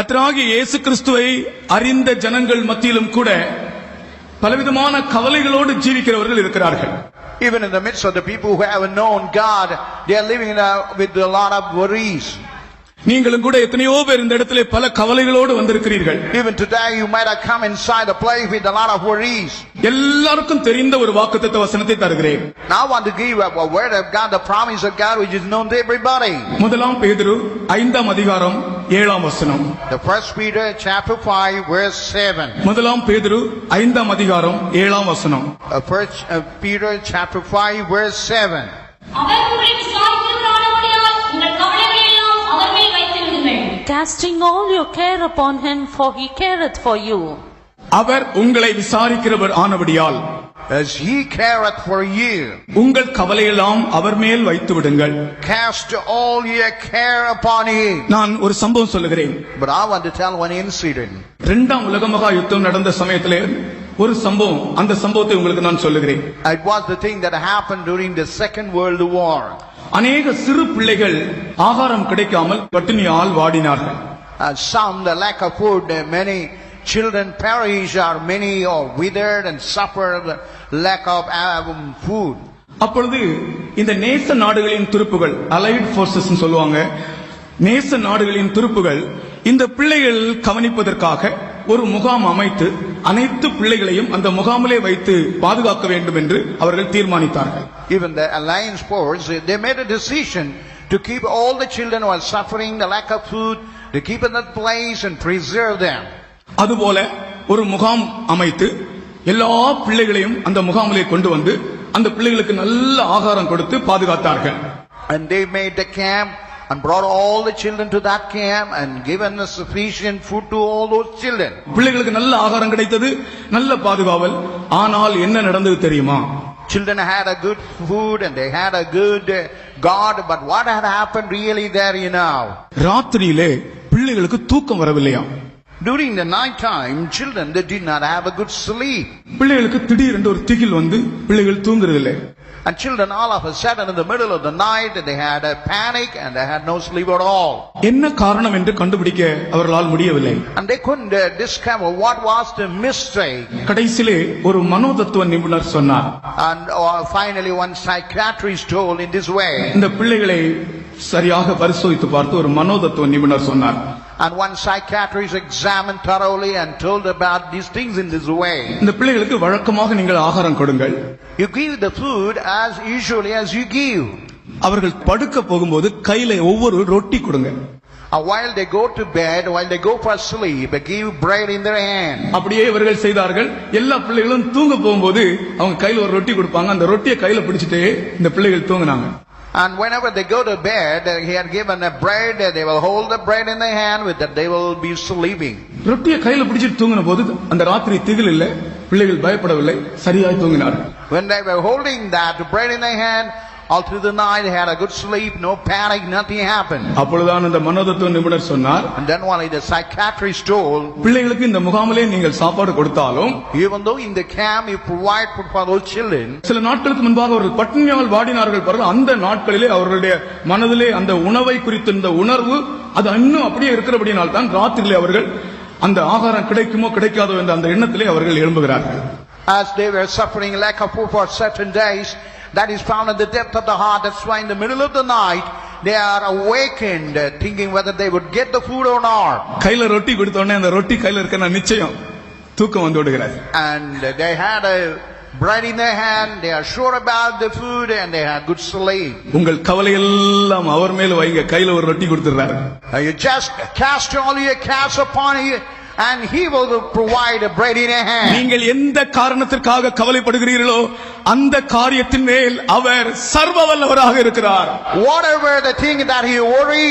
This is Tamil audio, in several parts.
கர்த்தராகிய இயேசு கிறிஸ்துவை அறிந்த ஜனங்கள் மத்தியிலும் கூட பலவிதமான கவலைகளோடு ஜீவிக்கிறவர்கள் இருக்கிறார்கள் Even in the midst of the people who have known God, they are living with a lot of worries. நீங்களும் கூட எத்தனையோ பேர் இந்த இடத்திலே பல கவலைகளோடு வந்திருக்கிறீர்கள் Even today, you might have come inside a place with a lot of worries. எல்லாருக்கும் தெரிந்த ஒரு வாக்குத்தத்த வசனத்தை தருகிறேன் Now I want to give a, a word of God, the promise of God, which is known to everybody. முதலாம் பேதுரு ஐந்தாம் அதிகாரம் ஏழாம் வசனம் The first Peter chapter 5, verse 7. முதலாம் பேதுரு ஐந்தாம் அதிகாரம் ஏழாம் வசனம் Uh, first uh, Peter chapter 5, verse 7. Casting all your care upon him, for he careth for you. அவர் உங்களை விசாரிக்கிறவர் ஆனபடியால் As he careth for you, உங்கள் கவலையெல்லாம் அவர் மேல் வைத்து விடுங்கள் cast all your care upon him. நான் ஒரு சம்பவம் சொல்லுகிறேன் But I want to tell one incident. இரண்டாம் உலக மகா யுத்தம் நடந்த சமயத்திலே ஒரு சம்பவம் அந்த சம்பவத்தை உங்களுக்கு நான் சொல்லுகிறேன் It was the thing that happened during the Second World War. அநேக சிறு பிள்ளைகள் ஆகாரம் கிடைக்காமல் பட்டினியால் வாடினார்கள் some, the lack of food, uh, many children perish, or many are withered and suffer the lack of um, food. அப்பொழுது இந்த நேச நாடுகளின் துருப்புகள் அலைட் போர்சஸ் சொல்லுவாங்க நேச நாடுகளின் துருப்புகள் இந்த பிள்ளைகள் கவனிப்பதற்காக ஒரு முகாம் அமைத்து அனைத்து பிள்ளைகளையும் அந்த முகாமிலே வைத்து பாதுகாக்க வேண்டும் என்று அவர்கள் தீர்மானித்தார்கள் Even the alliance force, they- made a decision to keep all the children who are suffering the lack of food, to keep in that place and preserve them. அதுபோல ஒரு முகாம் அமைத்து எல்லா பிள்ளைகளையும் அந்த முகாமிலே கொண்டு வந்து அந்த பிள்ளைகளுக்கு நல்ல ஆகாரம் கொடுத்து பாதுகாத்தார்கள் And they made the camp and brought all the children to that camp and given a sufficient food to all those children. பிள்ளைகளுக்கு நல்ல ஆகாரம் கிடைத்தது நல்ல பாதுகாவல் ஆனால் என்ன நடந்தது தெரியுமா Children had a good food and they had a good uh, God, but what had happened really there, you know? ராத்திரியிலே பிள்ளைகளுக்கு தூக்கம் வரவில்லையா During the night time, children, they did not have a good sleep. பிள்ளைகளுக்கு திடீரென்று ஒரு திகில் வந்து பிள்ளைகள் தூங்குறதில்லை And children all of a sudden in the middle of the night, they had a panic and they had no sleep at all. என்ன காரணம் என்று கண்டுபிடிக்க அவர்களால் முடியவில்லை And they couldn't uh, discover what was the mystery. கடைசியிலே ஒரு மனோதத்துவ நிபுணர் சொன்னார் And uh, finally one psychiatrist told in this way, இந்த பிள்ளைகளை சரியாக பரிசோதித்து பார்த்து ஒரு மனோதத்துவ நிபுணர் சொன்னார் and one psychiatrist examined thoroughly and told about these things in this way. இந்த பிள்ளைகளுக்கு வழக்கமாக நீங்கள் ஆகாரம் கொடுங்கள் You give the food as usually as you give. அவர்கள் படுக்க போகும்போது கையில ஒவ்வொரு ரொட்டி கொடுங்க And while they go to bed, while they go for sleep, give bread in their hand. அப்படியே இவர்கள் செய்தார்கள் எல்லா பிள்ளைகளும் தூங்க போகும்போது அவங்க கையில ஒரு ரொட்டி கொடுப்பாங்க அந்த ரொட்டியை கையில பிடிச்சிட்டே இந்த பிள்ளைகள் தூங்குனாங்க And whenever they go to bed, uh, he had given a bread, uh, they will hold the bread in their hand, with that they will be sleeping. ரொட்டியை கையில பிடிச்சிட்டு தூங்கின போது அந்த ராத்திரி திகில் இல்லை பிள்ளைகள் பயப்படவில்லை சரியாய் தூங்கினார்கள் When they were holding that bread in their hand, all through the night, they had a good sleep, no panic, nothing happened. அப்பொழுதுதான் அந்த மனோதத்துவ நிபுணர் சொன்னார் And then one the psychiatrist told, பிள்ளைகளுக்கு இந்த முகாமிலே நீங்கள் சாப்பாடு கொடுத்தாலும் even though in the camp you provide food for those children, சில நாட்களுக்கு முன்பாக அவர்கள் பட்டினியால் வாடினார்கள் பாருங்க அந்த நாட்களிலே அவர்களுடைய மனதிலே அந்த உணவை குறித்த இந்த உணர்வு அது இன்னும் அப்படியே இருக்கிறபடியால் தான் ராத்திரியிலே அவர்கள் அந்த ஆகாரம் கிடைக்குமோ கிடைக்காதோ என்ற அந்த எண்ணத்திலே அவர்கள் எழும்புகிறார்கள் as they were suffering lack of food for certain days, that is found in the depth of the heart. That's why in the middle of the night, they are awakened, uh, thinking whether they would get the food or not. கையில ரொட்டி கொடுத்த உடனே அந்த ரொட்டி கையில இருக்க நான் நிச்சயம் தூக்கம் வந்து விடுகிறார் And they had a bread in their hand, they are sure about the food, and they had good sleep. உங்கள் கவலை எல்லாம் அவர் மேல வைங்க கையில ஒரு ரொட்டி கொடுத்துறாரு Uh, You just cast all your cares upon him, and he will provide a bread in your hand. நீங்கள் எந்த காரணத்திற்காக கவலைப்படுகிறீர்களோ அந்த காரியத்தின் மேல் அவர் சர்வ வல்லவராக இருக்கிறார் Whatever the thing that you worry,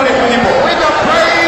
With the praise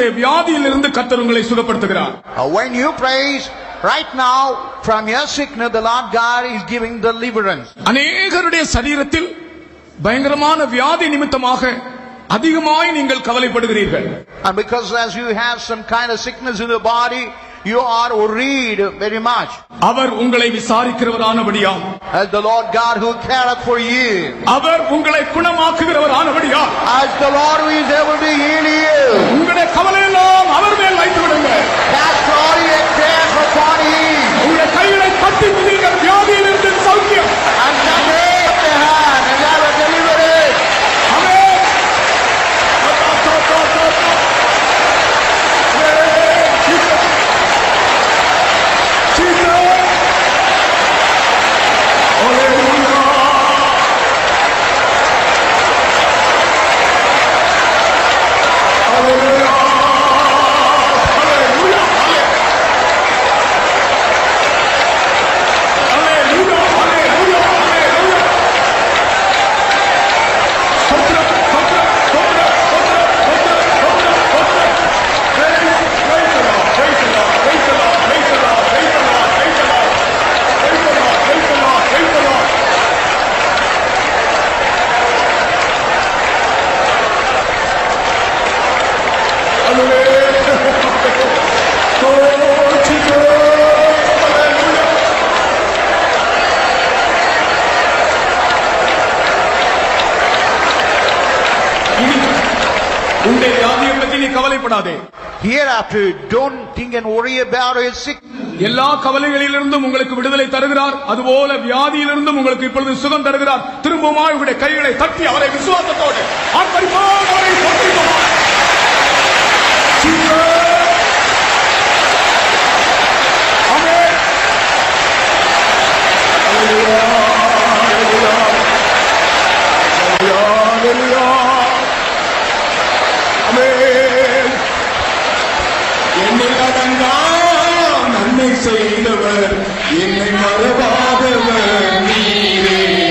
உங்களுடைய வியாதியிலிருந்து கத்தர் உங்களை சுகப்படுத்துகிறார் Uh, when you praise, right now, from your sickness, the Lord God is giving deliverance. அநேகருடைய சரீரத்தில் பயங்கரமான வியாதி நிமித்தமாக அதிகமாய் நீங்கள் கவலைப்படுகிறீர்கள் And because as you have some kind of sickness in the body, you are worried very much. அவர் உங்களை விசாரிக்கிறவரானபடியால் As the Lord God who careth for you, அவர் உங்களை குணமாக்குகிறவரானபடியால் as the Lord who is able to heal கவலைப்படாதே Hereafter, don't think and worry about your sickness. எல்லா கவலைகளிலிருந்தும் உங்களுக்கு விடுதலை தருகிறார் அதுபோல வியாதியிலிருந்தும் உங்களுக்கு இப்பொழுது சுகம் தருகிறார் திரும்பவுமாய் உங்களுடைய கைகளை தட்டி அவரை விசுவாசத்தோடு ஆர்ப்பரிப்போம், அவரை. Hallelujah. Hallelujah. நன்மை செய்தவர். என்னை மறவாதவர். நீரே.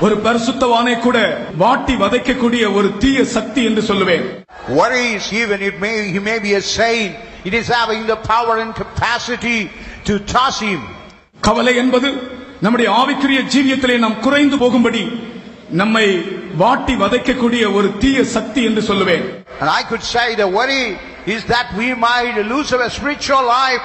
ஒரு பரிசுத்தவானை கூட வாட்டி வதைக்கக்கூடிய ஒரு தீய சக்தி என்று சொல்லுவேன் Worries, even it may he may be a saint, it is having the power and capacity to toss him. கவலை என்பது நம்முடைய ஆவிக்குரிய ஜீவியத்திலே நாம் குறைந்து போகும்படி நம்மை வாட்டி வதைக்கக்கூடிய ஒரு தீய சக்தி என்று சொல்லுவேன் And I could say the worry is that we might lose our spiritual life